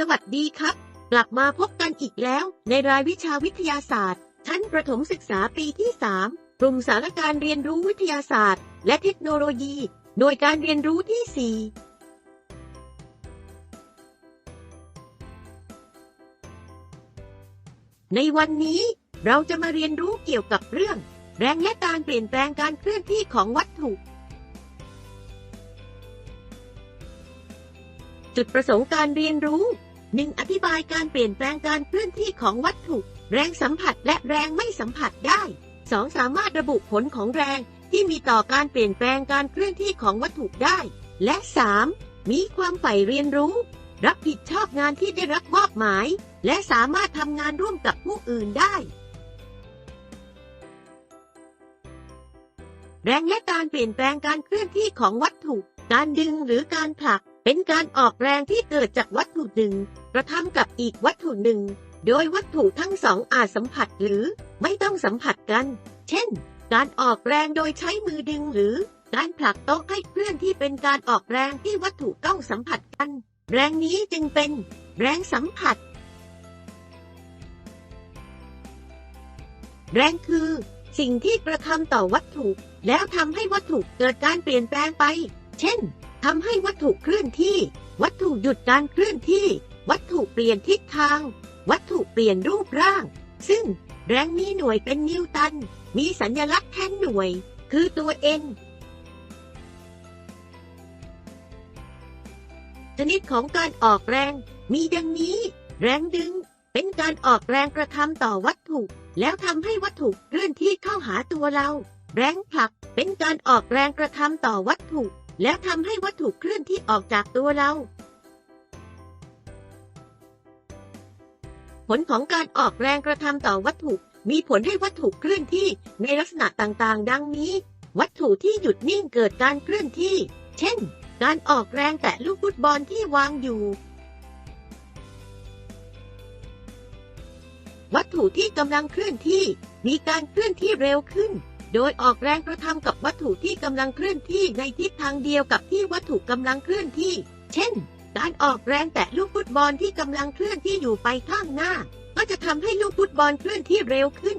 สวัสดีครับ กลับมาพบกันอีกแล้ว ในรายวิชาวิทยาศาสตร์ ชั้นประถมศึกษาปีที่ 3 กลุ่มสารการเรียนรู้วิทยาศาสตร์ และเทคโนโลยีโดยการเรียนรู้ที่ 4 ในวันนี้เราจะมาเรียนรู้เกี่ยวกับเรื่อง แรงและการเปลี่ยนแปลงการเคลื่อนที่ของวัตถุจุดประสงค์การเรียนรู้ 1. อธิบายการเปลี่ยนแปลงการเคลื่อนที่ของวัตถุ แรงสัมผัสและแรงไม่สัมผัสได้ 2. สามารถระบุผลของแรงที่มีต่อการเปลี่ยนแปลงการเคลื่อนที่ของวัตถุได้ และ 3. มีความใฝ่เรียนรู้ รับผิดชอบงานที่ได้รับมอบหมาย และสามารถทำงานร่วมกับผู้อื่นได้ แรงและการเปลี่ยนแปลงการเคลื่อนที่ของวัตถุ การดึงหรือการผลัก เป็นการออกแรงที่เกิดจากวัตถุหนึ่งกระทำกับอีกวัตถุหนึ่ง โดยวัตถุทั้งสองอาจสัมผัสหรือไม่ต้องสัมผัสกัน เช่น การออกแรงโดยใช้มือดึงหรือการผลักโต๊ะให้เคลื่อนที่เป็นการออกแรงที่วัตถุต้องสัมผัสกัน แรงนี้จึงเป็นแรงสัมผัส แรงคือ สิ่งที่กระทำต่อวัตถุ แล้วทำให้วัตถุเกิดการเปลี่ยนแปลงไป เช่นทำให้วัตถุเคลื่อนที่ วัตถุหยุดการเคลื่อนที่ วัตถุเปลี่ยนทิศทาง วัตถุเปลี่ยนรูปร่าง ซึ่งแรงมีหน่วยเป็นนิวตัน มีสัญลักษณ์แทนหน่วย คือตัว N ชนิดของการออกแรง มีดังนี้ แรงดึง เป็นการออกแรงกระทำต่อวัตถุ แล้วทำให้วัตถุเคลื่อนที่เข้าหาตัวเรา แรงผลัก เป็นการออกแรงกระทำต่อวัตถุ แล้วทำให้วัตถุเคลื่อนที่ออกจากตัวเรา ผลของการออกแรงกระทำต่อวัตถุ มีผลให้วัตถุเคลื่อนที่ในลักษณะต่างๆ ดังนี้ วัตถุที่หยุดนิ่งเกิดการเคลื่อนที่ เช่น การออกแรงแตะลูกฟุตบอลที่วางอยู่ วัตถุที่กำลังเคลื่อนที่ มีการเคลื่อนที่เร็วขึ้น โดยออกแรงกระทำกับวัตถุที่กำลังเคลื่อนที่ในทิศทางเดียวกับที่วัตถุกำลังเคลื่อนที่ เช่น การออกแรงแตะลูกฟุตบอลที่กำลังเคลื่อนที่อยู่ไปข้างหน้า ก็จะทำให้ลูกฟุตบอลเคลื่อนที่เร็วขึ้น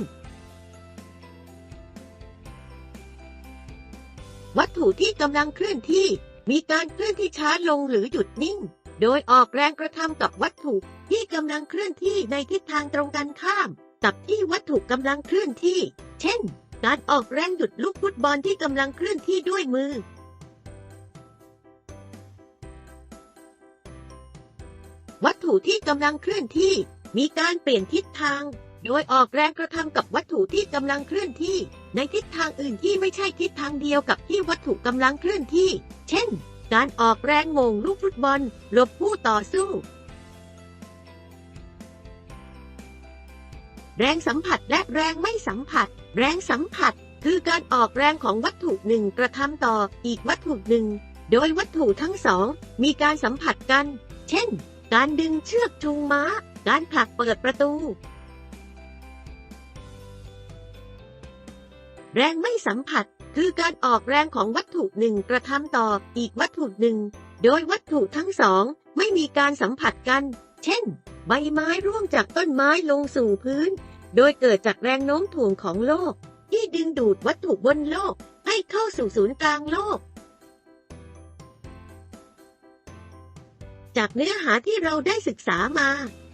วัตถุที่กำลังเคลื่อนที่ มีการเคลื่อนที่ช้าลงหรือหยุดนิ่ง โดยออกแรงกระทำกับวัตถุที่กำลังเคลื่อนที่ในทิศทางตรงกันข้าม กับที่วัตถุกำลังเคลื่อนที่ เช่น การออกแรงหยุดลูกฟุตบอลที่กำลังเคลื่อนที่ด้วยมือ วัตถุที่กำลังเคลื่อนที่ มีการเปลี่ยนทิศทาง โดยออกแรงกระทำกับวัตถุที่กำลังเคลื่อนที่ ในทิศทางอื่นที่ไม่ใช่ทิศทางเดียวกับที่วัตถุกำลังเคลื่อนที่ เช่น การออกแรงโมงลูกฟุตบอลหลบผู้ต่อสู้ แรงสัมผัสและแรงไม่สัมผัส แรงสัมผัส คือการออกแรงของวัตถุหนึ่งกระทำต่ออีกวัตถุหนึ่ง โดยวัตถุทั้งสอง มีการสัมผัสกัน เช่น การดึงเชือกจูงม้า การผลักเปิดประตู แรงไม่สัมผัส คือการออกแรงของวัตถุหนึ่งกระทำต่ออีกวัตถุหนึ่ง โดยวัตถุทั้งสอง ไม่มีการสัมผัสกัน เช่น ใบไม้ร่วงจากต้นไม้ลงสู่พื้น โดยเกิดจากแรงโน้มถ่วงของโลก ที่ดึงดูดวัตถุบนโลกให้เข้าสู่ศูนย์กลางโลก จากเนื้อหาที่เราได้ศึกษามา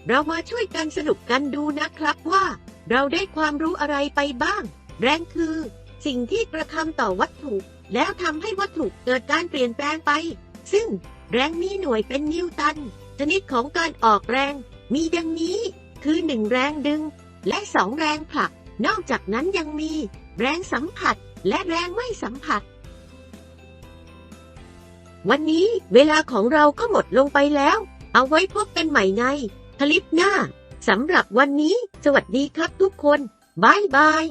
เรามาช่วยกันสนุกกันดูนะครับว่า เราได้ความรู้อะไรไปบ้าง แรงคือ สิ่งที่กระทำต่อวัตถุ แล้วทำให้วัตถุเกิดการเปลี่ยนแปลงไป ซึ่งแรงมีหน่วยเป็นนิวตันชนิดของการออกแรง มีดังนี้ คือหนึ่งแรงดึง และสองแรงผลัก นอกจากนั้นยังมี แรงสัมผัส และแรงไม่สัมผัส วันนี้เวลาของเราก็หมดลงไปแล้ว เอาไว้พบกันใหม่ใน คลิปหน้าสำหรับวันนี้ สวัสดีครับทุกคนบายบาย